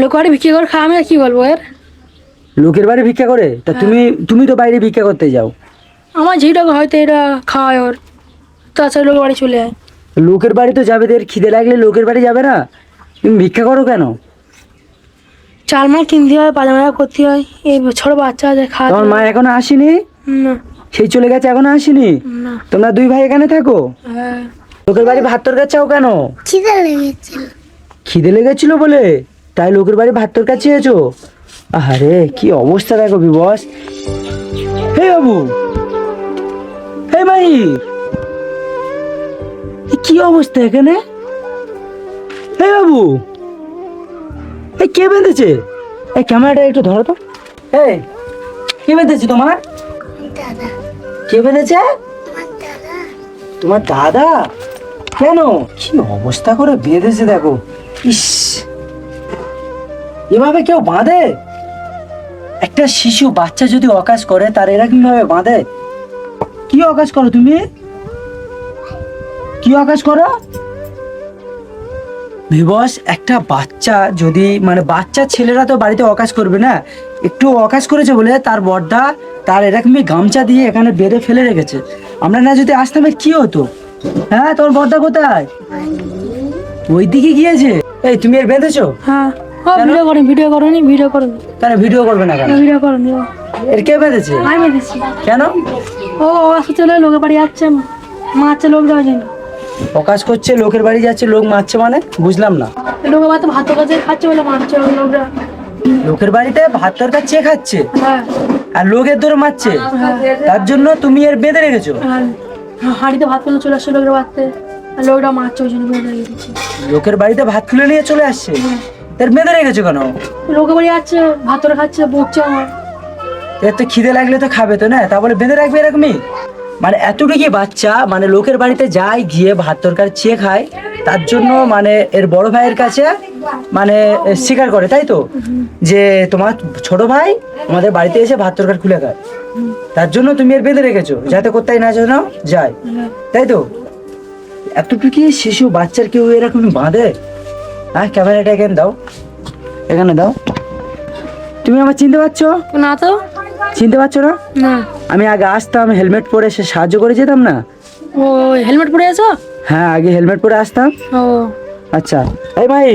লোক বাড়ি বিক্রি করে খাওয়া আমি আর কি বলব এর? লোকের বাড়ি ভিক্ষা করে? তা তুমি তুমি তো বাইরে ভিক্ষা করতে যাও। আমার ঝিটাকে হয়তো এটা খাওয়ায় ওর। তাছাড়া লোক বাড়ি চলে যায় লোকের বাড়ি তো যাবে এর খিদে লাগলে লোকের বাড়ি যাবে না? তুমি ভিক্ষা করো কেন? চাল মাল কিনতে হয় মাজার করতে হয় এই ছোট বাচ্চা আছে খাওয়া তোমার মা এখনও আসেনি? না। সেই চলে গেছে এখনও আসেনি? না। তোমরা দুই ভাই এখানে থাকো? হ্যাঁ। লোকের বাড়ি ভাত তরকারি চাও কেন? খিদে লেগেছিল। খিদে লেগেছিল বলে? তাই লোকের বাড়ি ভাত তরকারি চেয়েছো? আরে কি অবস্থা দেখো বিবস। হে বাবু! হে মাই কি অবস্থা এখানে? হে বাবু! এই কে বেঁধেছে? এই ক্যামেরাটা একটু ধরো তো। এই কে বেঁধেছে তোমার? কে বেঁধেছে? তোমার দাদা? কেন? কি অবস্থা করে বেঁধেছে দেখো। ইস এভাবে কেউ বাঁধে? একটা শিশু বাচ্চা যদি অকাজ করে তার এরকম ভাবে বাঁধে? কি অকাজ করো তুমি? কি অকাজ করো? বিবস একটা বাচ্চা যদি মানে বাচ্চা ছেলেরা তো বাড়িতে অকাজ করবে না একটু অকাজ করেছে বলে তার বর্দা তার এরকমই গামছা দিয়ে এখানে বেঁধে ফেলে রেখেছে। আমরা না যদি আসতাম কি হতো? হ্যাঁ তোর বর্দা কোথায়? ওই দিকে গিয়েছে? এই তুমি এর বেঁধেছো? হ্যাঁ? ভিডিও করেন ভিডিও করেনি ভিডিও করেন কেন ভিডিও করবে না কেন? ভিডিও করেন এর কে বেঁধেছে? আমি মেরেছি কেন? ও আসতে চলে লোকের বাড়ি যাচ্ছে মাছে লোক যাওয়া যায় না অকাজ করছে লোকের বাড়ি যাচ্ছে লোক মারছে মানে? বুঝলাম না। লোকের বাড়িতে ভাত কাছে খাচ্ছে বলে মারছে লোকরা। লোকের বাড়িতে ভাত তরকার চেয়ে খাচ্ছে? হ্যাঁ। আর লোকের ধরে মারছে? তার জন্য তুমি এর বেঁধে রেখেছো? হাঁড়িতে ভাত পেলে চলে আসছে লোকের বাড়িতে। আর লোকরা মারছে ওই জন্য বেঁধে রেখেছে। লোকের বাড়িতে ভাত তুলে নিয়ে চলে আসছে? এর বেঁধে রেখেছো কেন? লোকের বাড়ি যাচ্ছে ভাত করে খাচ্ছে বকছে আমার। এর তো খিদে লাগলে তো খাবে তো না? তা বলে বেঁধে রাখবে এরকমই? মানে এতটুকু বাচ্চা মানে লোকের বাড়িতে যায় গিয়ে ভাত তরকারি চেয়ে খায় তার জন্য মানে এর বড় ভাইয়ের কাছে মানে স্বীকার করে তাই তো? যে তোমার ছোট ভাই আমাদের বাড়িতে এসে ভাত তরকারি খুলে খায়। তার জন্য তুমি এর বেঁধে রেখেছো যাতে কোথায় না যেন যায়। তাই তো? এতটুকু শিশু বাচ্চার কেউ এরকম বাঁধে? হ্যাঁ ক্যামেরাটা এখানে দাও। এখানে দাও। তুমি আমার চিনতে পারছ? না তো। চিনতে পারছ না? না। আমি আগে আসতাম হেলমেট পরে সে সাহায্য করে যেতাম না? ও হেলমেট পরে আছো হ্যাঁ আগে হেলমেট পরে আসতাম। ও। আচ্ছা। এই ভাই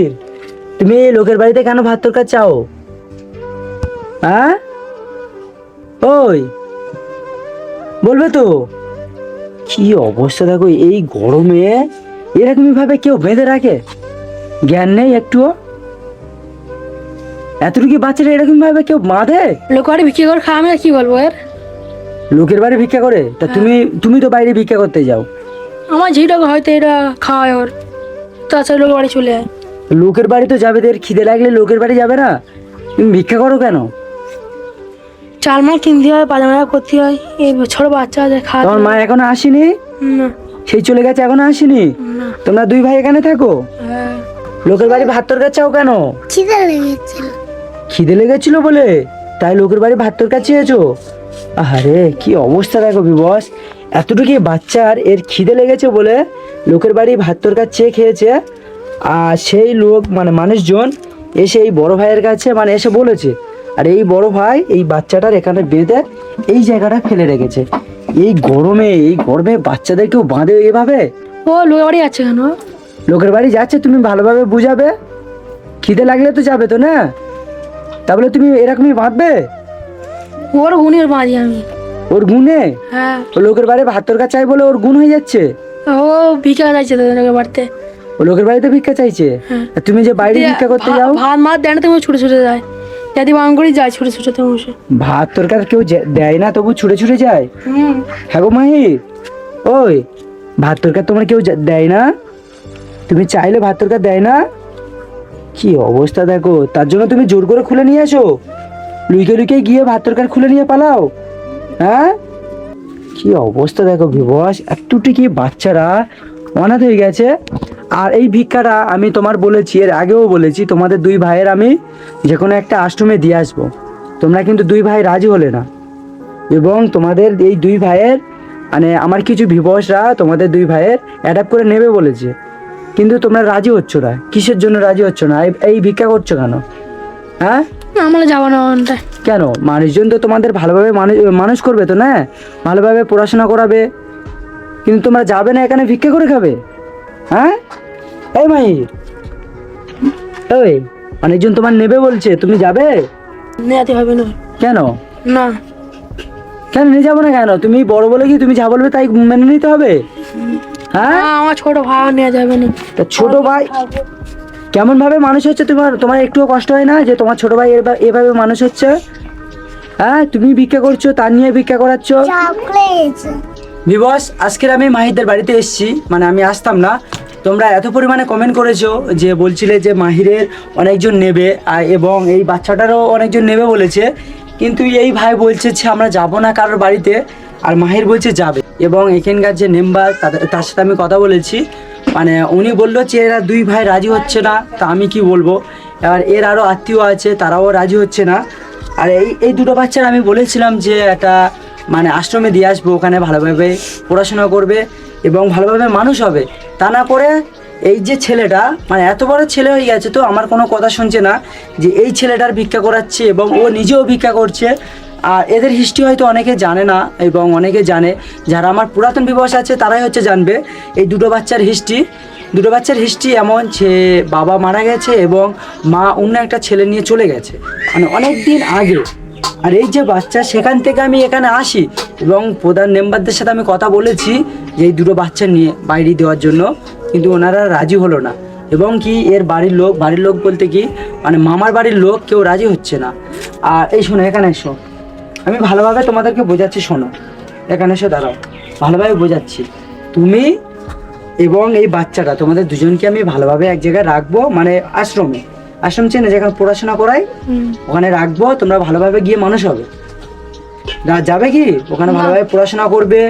তুমি লোকের বাড়িতে কেন ভাত তরকার চাও? হ্যাঁ ওই। বলবে তো। কি অবস্থা দেখো এই গরমে এরকমই ভাবে কেউ বেঁধে রাখে? জ্ঞান নেই একটুও? এতটুকু বাচ্চারা এরকম ভাবে কেউ বাঁধে? লোক বাড়ি বিক্রি করে খাওয়া আমি আর কি বলব এর? লোকের বাড়ি ভিক্ষা করে? তা তুমি তুমি তো বাইরে ভিক্ষা করতে যাও। আমার ঝিটাকে হয়তো এটা খাওয়ায় ওর। তাছাড়া লোক বাড়ি চলে যায় লোকের বাড়ি তো যাবে এর খিদে লাগলে লোকের বাড়ি যাবে না? তুমি ভিক্ষা করো কেন? চাল মাল কিনতে হয় বাজার মাজার করতে হয় এই ছোট বাচ্চা আছে খাওয়া তোমার মা এখনও আসেনি? না। সেই চলে গেছে এখনও আসেনি? তোমরা দুই ভাই এখানে থাকো? হ্যাঁ। লোকের বাড়ি ভাত তরকারি চাও কেন? খিদে লেগেছিল খিদে লেগেছিল বলে? তাই লোকের বাড়ি ভাত তরকারি চেয়েছো? আরে কি অবস্থা দেখো বিবস। এতটুকু বাচ্চার এর খিদে লেগেছে বলে লোকের বাড়ি ভাত তরকারি চেয়ে খেয়েছে। আর সেই লোক মানে মানুষজন এসে এই বড় ভাইয়ের কাছে মানে এসে বলেছে আর এই বড় ভাই এই বাচ্চাটার এখানে বেঁধে এই জায়গাটা ফেলে রেখেছে। এই গরমে এই গরমে বাচ্চাদের কেউ বাঁধে এভাবে? ও লোক বাড়ি যাচ্ছে কেন? লোকের বাড়ি যাচ্ছে তুমি ভালোভাবে বুঝাবে। খিদে লাগলে তো যাবে তো না? তাহলে তুমি এরকমই বাঁধবে ওর গুণের বাড়ি আমি। ওর গুণে? হ্যাঁ। ও লোকের বাড়ি ভাত তরকা চাই বলে ওর গুণ হয়ে যাচ্ছে? ও ভিক্ষা চাইছে তোদের লোকের বাড়িতে। ও লোকের বাড়িতে ভিক্ষা চাইছে? হ্যাঁ। আর তুমি যে বাইরে ভিক্ষা করতে যাও? ভাত মাত দেয় না তুমি ছুটে ছুটে যায়। যদি বাং করে যায় ছুটে ছুটে তুমি ভাত তরকার কেউ দেয় না তবু ছুটে ছুটে যায়? হ্যাঁ গো মাহি। ওই ভাত তরকার তোমার কেউ দেয় না? তুমি চাইলে ভাত তরকার দেয় না? কি অবস্থা দেখো, তার জন্য তুমি জোর করে খুলে নিয়ে আসো লুইকে লুইকে গিয়ে ভাত তরকার খুলে নিয়ে পালাও। হ্যাঁ? কি অবস্থা দেখো বিবস একটুটি কি বাচ্চারা? অনাথ হয়ে গেছে। আর এই ভিক্ষাটা আমি তোমার বলেছি, এর আগেও বলেছি, তোমাদের দুই ভাইয়ের আমি যে কোনো একটা আশ্রমে দিয়ে আসব। তোমরা কিন্তু দুই ভাই রাজি হলে না। এবং তোমাদের এই দুই ভাইয়ের মানে আমার কিছু ভিবসরা তোমাদের দুই ভাইয়ের অ্যাডাপ্ট করে নেবে বলেছে। কিন্তু তোমরা রাজি হচ্ছ না। কিসের জন্য রাজি হচ্ছ না? এই- ভিক্ষা করছ কেন? হ্যাঁ? আমরা যাব না ওখানটায় কেন? মানুষজন তো তোমাদের ভালোভাবে মানুষ মানুষ করবে তো না? ভালোভাবে পড়াশোনা করাবে। কিন্তু তোমরা যাবে না এখানে ভিক্ষা করে খাবে? হ্যাঁ? এই মাই ওই অনেকজন তোমার নেবে বলছে। তুমি যাবে? নেওয়াতে হবে না। কেন? না। কেন নিয়ে যাব না কেন? তুমি বড় বলে কি তুমি যা বলবে তাই মেনে নিতে হবে? হ্যাঁ? আমার ছোট ভাই নেওয়া যাবে না। তা ছোট ভাই? কেমন ভাবে মানুষ হচ্ছে তোমার তোমার একটুও কষ্ট হয় না যে তোমার ছোট ভাই এভাবে মানুষ হচ্ছে? হ্যাঁ তুমি ভিক্ষা করছ তার নিয়ে ভিক্ষা করাচ্ছ? চকলেট। বিবস আজকের আমি মাহিদের বাড়িতে এসেছি। মানে আমি আসতাম না। তোমরা এত পরিমাণে কমেন্ট করেছ যে বলছিলে যে মাহিরের অনেকজন নেবে আর এবং এই বাচ্চাটারও অনেকজন নেবে বলেছে। কিন্তু এই ভাই বলছে যে আমরা যাব না কারোর বাড়িতে। আর মাহির বলছে যাবে। এবং এখানকার যে মেম্বার তার সাথে আমি কথা বলেছি। মানে উনি বলল যে, এরা দুই ভাই রাজি হচ্ছে না। তা আমি কি বলব? এবার এর আরও আত্মীয় আছে, তারাও রাজি হচ্ছে না। আর এই এই দুটো বাচ্চার আমি বলেছিলাম যে, একটা মানে আশ্রমে দিয়ে আসব, ওখানে ভালোভাবে পড়াশোনা করবে এবং ভালোভাবে মানুষ হবে। তা না করে এই যে ছেলেটা মানে এত বড় ছেলে হয়ে গেছে তো, আমার কোনো কথা শুনছে না যে, এই ছেলেটার ভিক্ষা করাচ্ছে এবং ও নিজেও ভিক্ষা করছে। আর এদের হিস্ট্রি হয়তো অনেকে জানে না এবং অনেকে জানে, যারা আমার পুরাতন বিবাস আছে তারাই হচ্ছে জানবে এই দুটো বাচ্চার হিস্ট্রি দুটো বাচ্চার হিস্ট্রি এমন যে বাবা মারা গেছে এবং মা অন্য একটা ছেলে নিয়ে চলে গেছে। মানে অনেক দিন আগে। আর এই যে বাচ্চা, সেখান থেকে আমি এখানে আসি এবং প্রধান মেম্বারদের সাথে আমি কথা বলেছি যে এই দুটো বাচ্চা নিয়ে বাইরে দেওয়ার জন্য। কিন্তু ওনারা রাজি হলো না। এবং কি এর বাড়ির লোক বাড়ির লোক বলতে কি মানে মামার বাড়ির লোক কেউ রাজি হচ্ছে না। আর এই শোনো, এখানে এসো। আমি ভালোভাবে তোমাদেরকে বোঝাচ্ছি শোনো। এখানে এসে দাঁড়াও। ভালোভাবে বোঝাচ্ছি। তুমি এবং এই বাচ্চাটা তোমাদের দুজনকে আমি ভালোভাবে এক জায়গায় রাখব মানে আশ্রমে। আশ্রম চেনে যেখানে পড়াশোনা করাই ওখানে রাখব তোমরা ভালোভাবে গিয়ে মানুষ হবে। যাবে কি? ওখানে ভালোভাবে পড়াশোনা করবে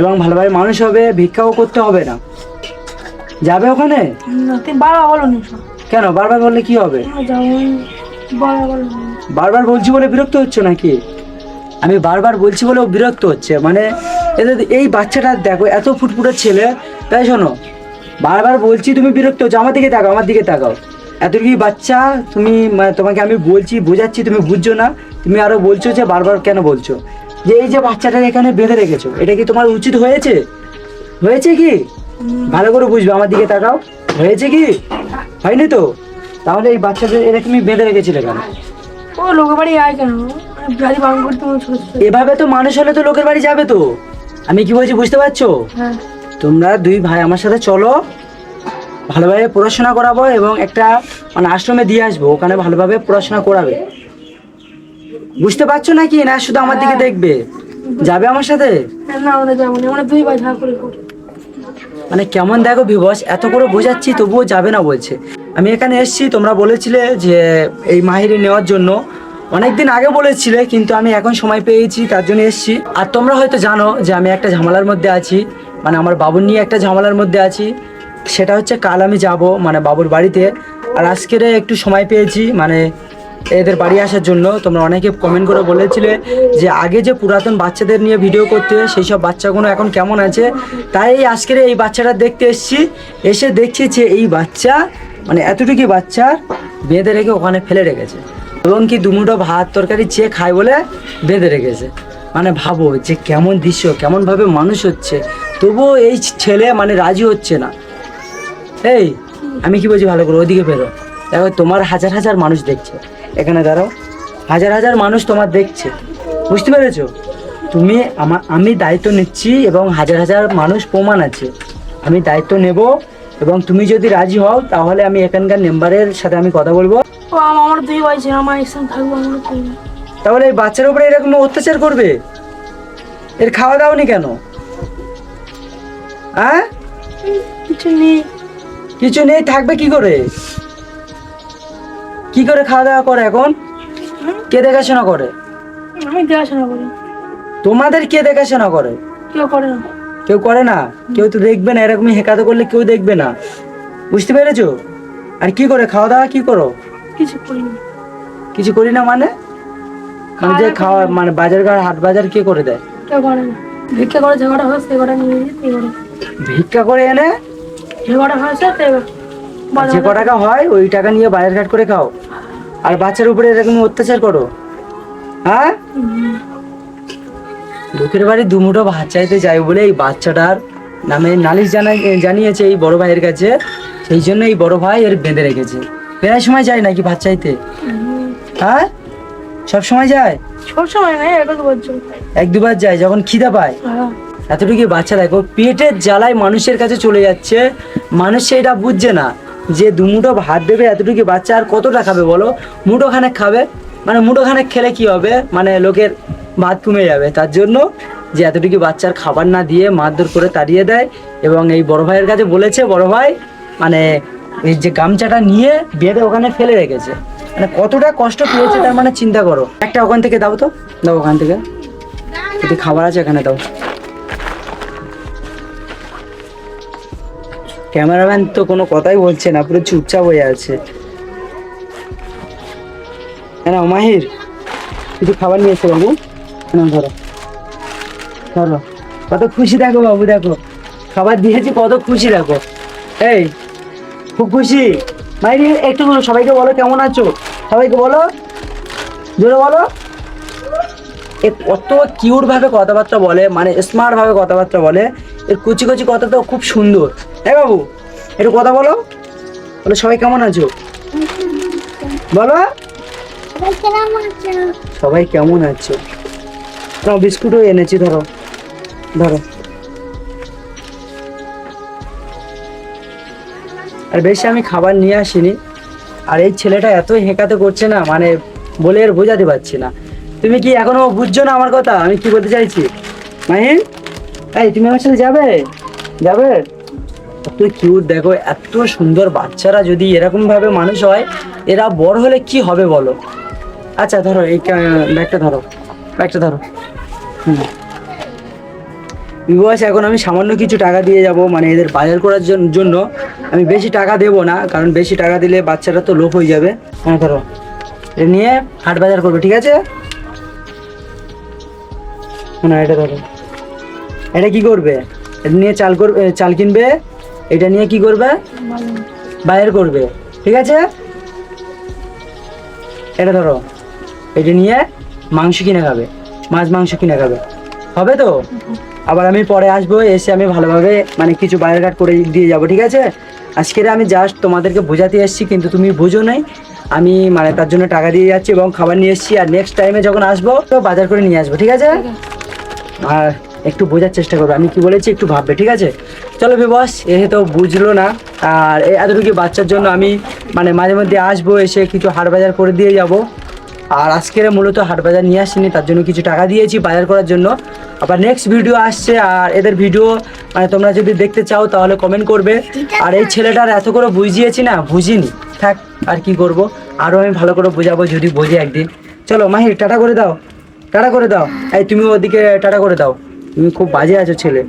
এবং ভালোভাবে মানুষ হবে ভিক্ষাও করতে হবে না। যাবে ওখানে? কেন? বারবার বললে কি হবে? বারবার বলছি বলে বিরক্ত হচ্ছে নাকি? আমি বারবার বলছি বলেও বিরক্ত হচ্ছে। মানে এদের এই বাচ্চাটা দেখো, এত ফুটফুটের ছেলে, তাই শোনো, বারবার বলছি তুমি বিরক্ত হচ্ছে, আমার দিকে তাকাও, আমার দিকে তাকাও। এত কি বাচ্চা, তুমি মানে তোমাকে আমি বলছি, বোঝাচ্ছি, তুমি বুঝছ না, তুমি আরও বলছো যে বারবার কেন বলছো? যে এই যে বাচ্চাটা এখানে বেঁধে রেখেছো, এটা কি তোমার উচিত হয়েছে? হয়েছে কি? ভালো করে বুঝবে, আমার দিকে তাকাও। হয়েছে কি? হয়নি তো? তাহলে এই বাচ্চাদের এটা তুমি বেঁধে রেখেছিলে কেন? ও লোকের বাড়ি আয় কেন? এভাবে তো মানুষ হলে তো লোকের বাড়ি যাবে তো। আমি কি বলছি বুঝতে পারছ? হ্যাঁ। তোমরা দুই ভাই আমার সাথে চলো ভালোভাবে পড়াশোনা করাবো এবং একটা মানে আশ্রমে দিয়ে আসব ওখানে ভালোভাবে পড়াশোনা করাবে। বুঝতে পারছ নাকি? না শুধু আমার দিকে দেখবে? যাবে আমার সাথে? হ্যাঁ, আমরা যাব আমরা করি মানে কেমন দেখো বিবস এত করে বোঝাচ্ছি তবুও যাবে না বলছে। আমি এখানে এসেছি তোমরা বলেছিলে যে এই মাহিরে নেওয়ার জন্য অনেকদিন আগে বলেছিলে, কিন্তু আমি এখন সময় পেয়েছি, তার জন্য এসেছি। আর তোমরা হয়তো জানো যে আমি একটা ঝামেলার মধ্যে আছি। মানে আমার বাবুর নিয়ে একটা ঝামেলার মধ্যে আছি। সেটা হচ্ছে কাল আমি যাব মানে বাবুর বাড়িতে। আর আজকের একটু সময় পেয়েছি মানে এদের বাড়ি আসার জন্য। তোমরা অনেকে কমেন্ট করে বলেছিলে যে আগে যে পুরাতন বাচ্চাদের নিয়ে ভিডিও করতে, সেই সব বাচ্চাগুলো এখন কেমন আছে? তাই আজকের এই বাচ্চাটা দেখতে এসেছি। এসে দেখছি যে এই বাচ্চা মানে এতটুকু বাচ্চা বেঁধে রেখে ওখানে ফেলে রেখেছে। এবং কি দুমুটো ভাত তরকারি চেয়ে খায় বলে বেঁধে রেখেছে? মানে ভাবো যে কেমন দৃশ্য, কেমনভাবে মানুষ হচ্ছে, তবুও এই ছেলে মানে রাজি হচ্ছে না। এই, আমি কি বলছি ভালো করে, ওদিকে বেরো। দেখো, তোমার হাজার হাজার মানুষ দেখছে। এখানে দাঁড়াও। হাজার হাজার মানুষ তোমার দেখছে। বুঝতে পেরেছ? তুমি আমার আমি দায়িত্ব নিচ্ছি এবং হাজার হাজার মানুষ প্রমাণ আছে। আমি দায়িত্ব নেব এবং তুমি যদি রাজি হও, তাহলে আমি এখানকার মেম্বারের সাথে আমি কথা বলব। আমার দুই ভাই ছিল আমার একসঙ্গে থাকব আমরা করি না। তাহলে এই বাচ্চার উপরে এরকম অত্যাচার করবে? এর খাওয়া দাওয়া নি কেন? হ্যাঁ? কিছু নেই। কিছু নেই থাকবে কি করে? কি করে খাওয়া দাওয়া করে এখন? কে দেখাশোনা করে? আমি দেখাশোনা করি। তোমাদের কে দেখাশোনা করে? কেউ করে না। কেউ করে না? কেউ তো দেখবে না এরকম হেকাতে করলে কেউ দেখবে না। বুঝতে পেরেছ? আর কি করে? খাওয়া দাওয়া কি করো? কিছু করি না কিছু করি না মানে? মানে যে খাওয়া মানে বাজার ঘাট হাট বাজার কে করে দেয়? কেউ করে না। ভিক্ষা করে যে কটা হয় সে কটা নিয়ে যেতে সে ভিক্ষা করে এনে? যে কটা হয়েছে সে যে ক টাকা হয় ওই টাকা নিয়ে বাজার ঘাট করে খাও। আর বাচ্চার উপরে এরকম অত্যাচার করো। হ্যাঁ? লোকের বাড়ি দুমুটো ভাত চাইতে যাই বলে এই বাচ্চাটার নামে নালিশ জানা জানিয়েছে এই বড় ভাইয়ের কাছে। সেই জন্য এই বড় ভাই এর বেঁধে রেখেছে। প্রায় সময় যায় নাকি ভাত চাইতে? হ্যাঁ? সব সময় যায়? সব সময় না এটা তো বলছো এক দুবার যায় যখন খিদা পায়? হ্যাঁ। এতটুকু বাচ্চা দেখো পেটের জ্বালায় মানুষের কাছে চলে যাচ্ছে। মানুষ সেটা বুঝছে না যে দুমুঠো ভাত দেবে এতটুকু বাচ্চা আর কতটা খাবে বলো? মুঠো খানেক খাবে? মানে মুঠো খানেক খেলে কি হবে? মানে লোকের ভাত কমে যাবে। তার জন্য যে এতটুকু বাচ্চার খাবার না দিয়ে মারধর করে তাড়িয়ে দেয়। এবং এই বড় ভাইয়ের কাছে বলেছে বড় ভাই মানে এই যে গামছাটা নিয়ে বেঁধে ওখানে ফেলে রেখেছে। মানে কতটা কষ্ট পেয়েছে তার মানে চিন্তা করো। একটা ওখান থেকে দাও তো। দাও ওখান থেকে। যদি খাবার আছে এখানে দাও। ক্যামেরাম্যান তো কোনো কথাই বলছে না, পুরো চুপচাপ হয়ে আছে। কেন, মাহির? কিছু খাবার নিয়েছে বাবু। না ধরো। ধরো। কত খুশি দেখো বাবু, দেখো। খাবার দিয়েছি, কত খুশি দেখো। এই খুব খুশি। মাহির একটু সবাইকে বলো কেমন আছো? সবাইকে বলো। জোরে বলো। এ কত কিউট ভাবে কথাবার্তা বলে মানে স্মার্ট ভাবে কথাবার্তা বলে। এর কুচি কুচি কথা তো খুব সুন্দর। হ্যাঁ বাবু, একটু কথা বলো। বলো, সবাই কেমন আছো? বলো। সবাই কেমন আছো? বিস্কুটও এনেছি, ধরো। ধরো। আর বেশি আমি খাবার নিয়ে আসিনি। আর এই ছেলেটা এত হেঁকাতে করছে না মানে বলে আর বোঝাতে পারছি না। তুমি কি এখনও বুঝছ না আমার কথা? আমি কি বলতে চাইছি? মাহিন? এই, তুমি আমার সাথে যাবে? যাবে? এত কিউট দেখো, এত সুন্দর বাচ্চারা যদি এরকম ভাবে মানুষ হয়, এরা বড় হলে কি হবে বলো? আচ্ছা ধরো, এই ব্যাগটা ধরো ব্যাগটা ধরো। হুম। বিবাস এখন আমি সামান্য কিছু টাকা দিয়ে যাব মানে এদের বাজার করার জন্য। আমি বেশি টাকা দেবো না, কারণ বেশি টাকা দিলে বাচ্চারা তো লোভ হয়ে যাবে। হ্যাঁ ধরো এটা নিয়ে হাট বাজার করবে, ঠিক আছে? না এটা ধরো। এটা কি করবে? এটা নিয়ে চাল করবে চাল কিনবে, এটা নিয়ে কি করবে? বাজার করবে, ঠিক আছে? এটা ধরো। এটা নিয়ে মাংস কিনে খাবে, মাছ মাংস কিনে খাবে। হবে তো? আবার আমি পরে আসব, এসে আমি ভালোভাবে মানে কিছু বাজারঘাট করে দিয়ে যাব, ঠিক আছে? আজকের আমি জাস্ট তোমাদেরকে বোঝাতে এসেছি কিন্তু তুমি বুঝো নাই। আমি মানে তার জন্য টাকা দিয়ে যাচ্ছি এবং খাবার নিয়ে এসেছি আর নেক্সট টাইমে যখন আসব তো বাজার করে নিয়ে আসব ঠিক আছে? আর একটু বোঝার চেষ্টা করবে আমি কি বলেছি একটু ভাববে ঠিক আছে? চলো বস এ তো বুঝলো না আর এই এতটুকু বাচ্চার জন্য আমি মানে মাঝে মধ্যে আসব এসে কিছু হাট বাজার করে দিয়ে যাব। আর আজকের মূলত হাট বাজার নিয়ে আসিনি, তার জন্য কিছু টাকা দিয়েছি বাজার করার জন্য। আবার নেক্সট ভিডিও আসছে আর এদের ভিডিও মানে তোমরা যদি দেখতে চাও তাহলে কমেন্ট করবে। আর এই ছেলেটার এত করে বুঝিয়েছি না, বুঝিনি। থাক, আর কি করব? আরও আমি ভালো করে বোঝাবো যদি বোঝে একদিন। চলো মাহির টাটা করে দাও। টাটা করে দাও। এই, তুমি ওদিকে টাটা করে দাও। তুমি খুব বাজে আছো ছেলে।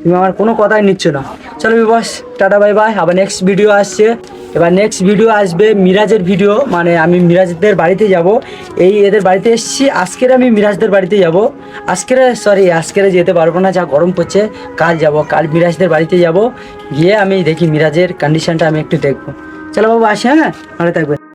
তুমি আমার কোনো কথাই নিচ্ছ না। চলো, বস, টাটা বাই বাই আবার নেক্সট ভিডিও আসছে। এবার নেক্সট ভিডিও আসবে মিরাজের ভিডিও মানে আমি মিরাজদের বাড়িতে যাব। এই এদের বাড়িতে এসেছি, আজকের আমি মিরাজদের বাড়িতে যাব। আজকের সরি আজকের যেতে পারব না, যা গরম পড়ছে, কাল যাব, কাল মিরাজদের বাড়িতে যাব। গিয়ে আমি দেখি মিরাজের কন্ডিশনটা আমি একটু দেখব। চলো বাবু, আসি হ্যাঁ? ভালো থাকবে